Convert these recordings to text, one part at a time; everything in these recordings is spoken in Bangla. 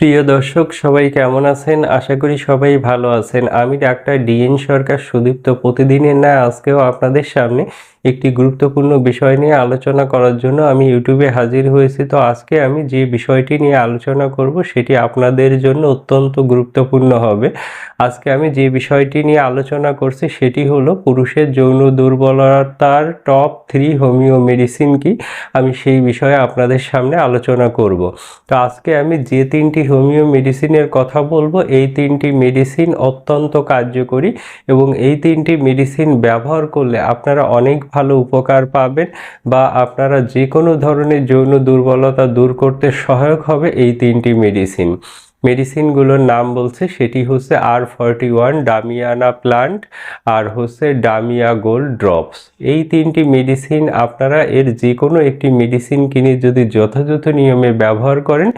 প্রিয় দর্শক, সবাই কেমন আছেন? আশা করি সবাই ভালো আছেন। আমি ডাক্তার ডিএন সরকার সুদীপ্ত। প্রতিদিনের না আজকেও আপনাদের সামনে একটি গুরুত্বপূর্ণ বিষয় নিয়ে আলোচনা করার জন্য আমি ইউটিউবে হাজির হয়েছি। তো আজকে আমি যে বিষয়টি নিয়ে আলোচনা করব, সেটি আপনাদের জন্য অত্যন্ত গুরুত্বপূর্ণ হবে। আজকে আমি যে বিষয়টি নিয়ে আলোচনা করছি, সেটি হলো পুরুষের যৌন দুর্বলতার টপ থ্রি হোমিও মেডিসিন কি? আমি সেই বিষয়ে আপনাদের সামনে আলোচনা করব। তো আজকে আমি যে তিনটি হোমিও মেডিসিনের কথা বলব। এই তিনটি মেডিসিন অত্যন্ত কার্যকরী এবং এই তিনটি মেডিসিন ব্যবহার করলে আপনারা অনেক ভালো উপকার পাবেন বা আপনারা যে কোনো ধরনের যৌন দুর্বলতা দূর করতে সহায়ক হবে এই তিনটি মেডিসিন। মেডিসিনগুলোর নাম বলছে, সেটি হচ্ছে R forty one damiana plant আর হচ্ছে ডামিয়া গোল্ড ড্রপস এই তিনটি মেডিসিন আপনারা এর যে কোনো একটি মেডিসিন কিনে যদি যথাযথ নিয়মে ব্যবহার করেন,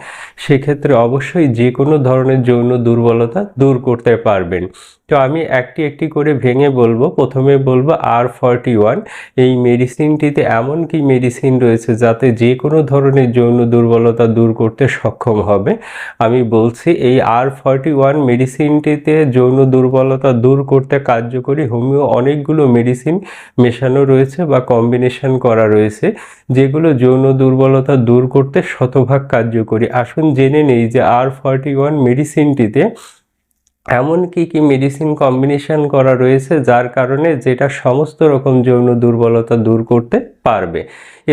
সেক্ষেত্রে অবশ্যই যে কোনো ধরনের যৌন দুর্বলতা দূর করতে পারবেন। তো আমি একটি একটি করে ভেঙে বলব। প্রথমে বলব আর ফর্টি ওয়ান এই মেডিসিনটিতে এমন কি মেডিসিন রয়েছে যাতে যে কোনো ধরনের যৌন দুর্বলতা দূর করতে সক্ষম হবে? আমি বলছি, এই আর ফর্টি ওয়ান মেডিসিনটিতে যৌন দুর্বলতা দূর করতে কার্যকরী হোমিও অনেকগুলো মেডিসিন মেশানো রয়েছে বা কম্বিনেশন করা রয়েছে, যেগুলো যৌন দুর্বলতা দূর করতে শতভাগ কার্যকরী। আসুন জেনে নেই যে আর ফর্টি ওয়ান মেডিসিনটিতে এমন কি কি মেডিসিন কম্বিনেশন করা রয়েছে, যার কারণে যেটা সমস্ত রকম যৌন দুর্বলতা দূর করতে পারবে।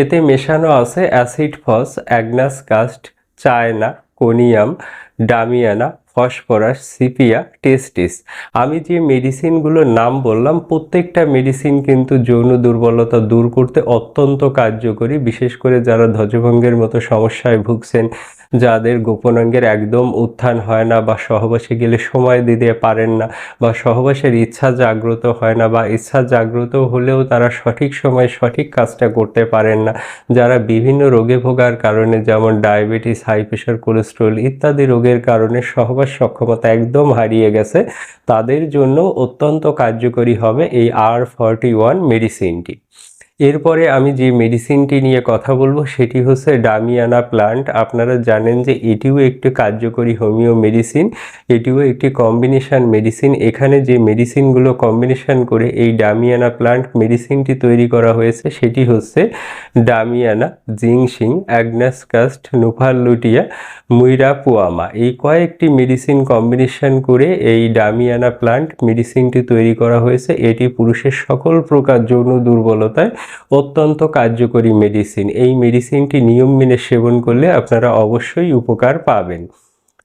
এতে মেশানো আছে acid phos agnus cast china conium, damiana, phosphorus, sepia, testis. আমি যে মেডিসিনগুলোর নাম বললাম, প্রত্যেকটা মেডিসিন কিন্তু যৌন দুর্বলতা দূর করতে অত্যন্ত কার্যকরী, বিশেষ করে যারা ধ্বজভঙ্গের মতো সমস্যায় ভুগছেন যাদের গোপনাঙ্গের একদম উত্থান হয় না বা সহবাসে গেলে সময় দিতে পারেন না বা সহবাসের ইচ্ছা জাগ্রত হয় না বা ইচ্ছা জাগ্রত হলেও তারা সঠিক সময় সঠিক কাজটা করতে পারেন না। যারা বিভিন্ন রোগে ভোগার কারণে যেমন ডায়াবেটিস, হাই প্রেশার কোলেস্ট্রল ইত্যাদি রোগের কারণে সহবাস সক্ষমতা একদম হারিয়ে গেছে, তাদের জন্য অত্যন্ত কার্যকরী হবে এই আর ফর্টি ওয়ান মেডিসিনটি এরপরে আমি যে মেডিসিনটি নিয়ে কথা বলব, সেটি হচ্ছে ডামিয়ানা প্লান্ট আপনারা জানেন যে এটিও একটি কার্যকরী হোমিও মেডিসিন এটিও একটি কম্বিনেশান মেডিসিন এখানে যে মেডিসিনগুলো কম্বিনেশান করে এই ডামিয়ানা প্লান্ট মেডিসিনটি তৈরি করা হয়েছে, সেটি হচ্ছে damiana ginseng agnus cast nuphar lutea muira puama এই কয়েকটি মেডিসিন কম্বিনেশন করে এই ডামিয়ানা প্লান্ট মেডিসিনটি তৈরি করা হয়েছে। এটি পুরুষের সকল প্রকার যৌন দুর্বলতায় অত্যন্ত কার্যকরী মেডিসিন এই মেডিসিনটি নিয়ম মেনে সেবন করলে আপনারা অবশ্যই উপকার পাবেন।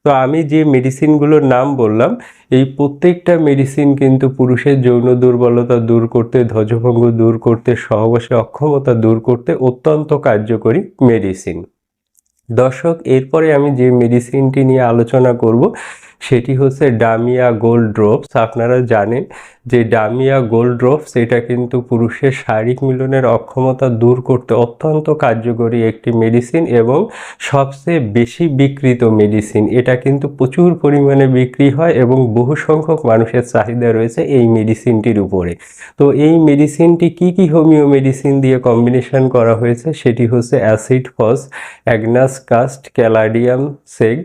তো আমি যে মেডিসিনগুলোর নাম বললাম, এই প্রত্যেকটা মেডিসিন কিন্তু পুরুষের যৌন দুর্বলতা দূর করতে, ধ্বজভঙ্গ দূর করতে, সহবাসে অক্ষমতা দূর করতে অত্যন্ত কার্যকরী মেডিসিন দর্শক, এরপরে আমি যে মেডিসিনটি নিয়ে আলোচনা করব সেটি হচ্ছে ডামিয়া গোল্ড ড্রপস আপনারা জানেন যে ডামিয়া গোল্ড ড্রপস এটা কিন্তু পুরুষের শারীরিক মিলনের অক্ষমতা দূর করতে অত্যন্ত কার্যকরী একটি মেডিসিন এবং সবচেয়ে বেশি বিকৃত মেডিসিন এটা কিন্তু প্রচুর পরিমাণে বিক্রি হয় এবং বহু সংখ্যক মানুষের চাহিদা রয়েছে এই মেডিসিনটির উপরে। তো এই মেডিসিনটি কি কি হোমিও মেডিসিন দিয়ে কম্বিনেশন করা হয়েছে? সেটি হচ্ছে acid phos agnus cast caladium seg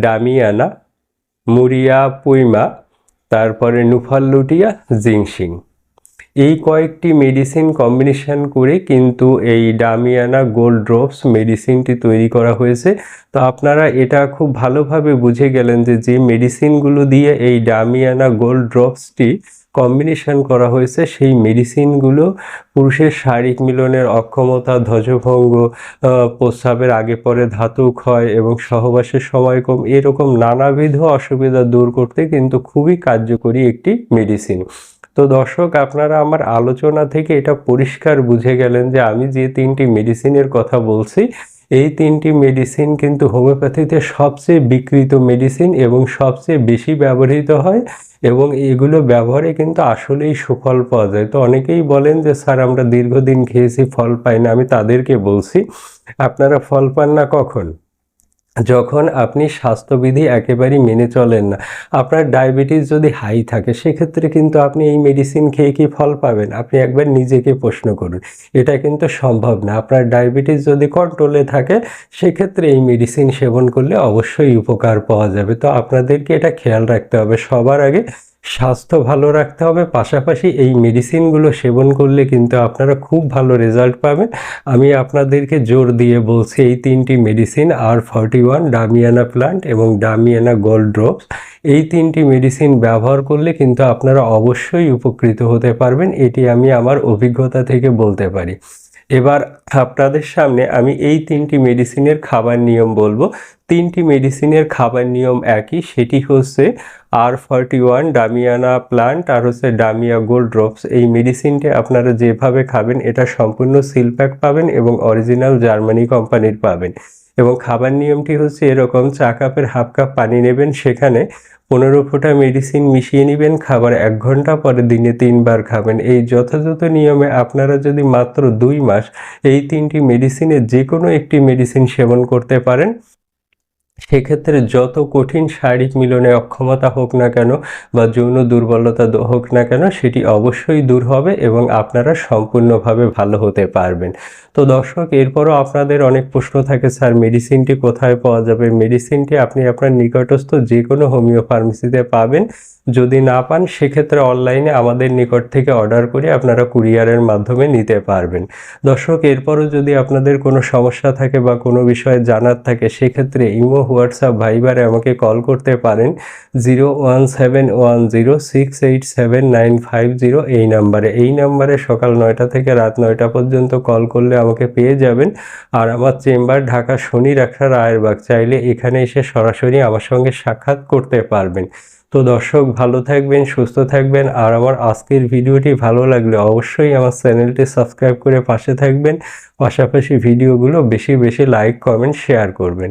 damiana muira puama, তারপরে নুফাল লুটিয়া জিংসিং এই কয়েকটি মেডিসিন কম্বিনেশন করে কিন্তু এই ডামিয়ানা গোল্ড ড্রপস মেডিসিনটি তৈরি করা হয়েছে। তো আপনারা এটা খুব ভালোভাবে বুঝে গেলেন যে যে মেডিসিনগুলো দিয়ে এই ডামিয়ানা গোল্ড ড্রপসটি কম্বিনেশন করা হয়েছে, সেই মেডিসিনগুলো পুরুষের শারীরিক মিলনের অক্ষমতা, ধ্বজভঙ্গ প্রস্রাবের আগে পরে ধাতু ক্ষয় এবং সহবাসের সময় কম, এরকম নানাবিধ অসুবিধা দূর করতে কিন্তু খুবই কার্যকরী একটি মেডিসিন তো দর্শক, আপনারা আমার আলোচনা থেকে এটা পরিষ্কার বুঝে গেলেন যে আমি যে তিনটি মেডিসিনের কথা বলছি এই তিনটি মেডিসিন কিন্তু হোমিওপ্যাথিতে সবচেয়ে বিকৃত মেডিসিন এবং সবচেয়ে বেশি ব্যবহৃত হয় এবং এগুলো ব্যবহারে কিন্তু আসলেই সুফল পাওয়া যায়। তো অনেকেই বলেন যে, স্যার, আমরা দীর্ঘদিন খেয়েছি, ফল পাই না আমি তাদেরকে বলছি, আপনারা ফল পান না কখন? যখন আপনি স্বাস্থ্যবিধি একেবারেই মেনে চলেন না, আপনার ডায়াবেটিস যদি হাই থাকে, সেক্ষেত্রে কিন্তু আপনি এই মেডিসিন খেয়ে কি ফল পাবেন? আপনি একবার নিজেকে প্রশ্ন করুন। এটা কিন্তু সম্ভব না। আপনার ডায়াবেটিস যদি কন্ট্রোলে থাকে, সেক্ষেত্রে এই মেডিসিন সেবন করলে অবশ্যই উপকার পাওয়া যাবে। তো আপনাদেরকে এটা খেয়াল রাখতে হবে। সবার আগে স্বাস্থ্য ভালো রাখতে হবে, পাশাপাশি এই মেডিসিনগুলো সেবন করলে কিন্তু আপনারা খুব ভালো রেজাল্ট পাবেন। আমি আপনাদেরকে জোর দিয়ে বলছি, এই তিনটি মেডিসিন আর ফর্টি ওয়ান ডামিয়ানা প্লান্ট এবং ডামিয়ানা গোল্ড ড্রপস এই তিনটি মেডিসিন ব্যবহার করলে কিন্তু আপনারা অবশ্যই উপকৃত হতে পারবেন। এটি আমি আমার অভিজ্ঞতা থেকে বলতে পারি। এবার আপনাদের সামনে আমি এই তিনটি মেডিসিনের খাবার নিয়ম বলব। তিনটি মেডিসিনের খাবার নিয়ম একই, সেটি হচ্ছে R forty one damiana plant আর হচ্ছে ডামিয়া গোল্ড ড্রপস এই মেডিসিনটি আপনারা যেভাবে খাবেন, এটা সম্পূর্ণ সিলপ্যাক পাবেন এবং অরিজিনাল জার্মানি কোম্পানির পাবেন। এবং খাবার নিয়মটি হচ্ছে এরকম, চা কাপের হাফ কাপ পানি নেবেন, সেখানে পনেরো ফোঁটা মেডিসিন মিশিয়ে নেবেন, খাবার এক ঘণ্টা পরে দিনে তিনবার খাবেন। এই যথাযথ নিয়মে আপনারা যদি মাত্র দুই মাস এই তিনটি মেডিসিনের যে কোনো একটি মেডিসিন সেবন করতে পারেন সেক্ষেত্রে যত কঠিন শারীরিক মিলনে অক্ষমতা হোক না কেন বা যৌন দুর্বলতা হোক না কেন, সেটি অবশ্যই দূর হবে এবং আপনারা সম্পূর্ণভাবে ভালো হতে পারবেন। তো দর্শক, এরপরও আপনাদের অনেক প্রশ্ন থাকে, স্যার মেডিসিনটি কোথায় পাওয়া যাবে? মেডিসিনটি আপনি আপনার নিকটস্থ যে কোনো হোমিও ফার্মেসিতে পাবেন। যদি না পান, সেক্ষেত্রে অনলাইনে আমাদের নিকট থেকে অর্ডার করে আপনারা কুরিয়ারের মাধ্যমে নিতে পারবেন। দর্শক, এরপরও যদি আপনাদের কোনো সমস্যা থাকে বা কোনো বিষয়ে জানার থাকে, সেক্ষেত্রে ইমো হোয়াটসঅ্যাপ ভাইবারে আমাকে কল করতে পারেন zero one seven one zero six eight seven nine five zero এই নাম্বারে। এই নাম্বারে সকাল নয়টা থেকে রাত নয়টা পর্যন্ত কল করলে আমাকে পেয়ে যাবেন। আর আমার চেম্বার ঢাকা শনি রাখা রায়েরবাগ চাইলে এখানে এসে সরাসরি আমার সঙ্গে সাক্ষাৎ করতে পারবেন। তো দর্শক, ভালো থাকবেন, সুস্থ থাকবেন। আর আমার আজকের ভিডিওটি ভালো লাগলে অবশ্যই আমার চ্যানেলটি সাবস্ক্রাইব করে পাশে থাকবেন। পাশাপাশি ভিডিওগুলো বেশি বেশি লাইক, কমেন্ট, শেয়ার করবেন।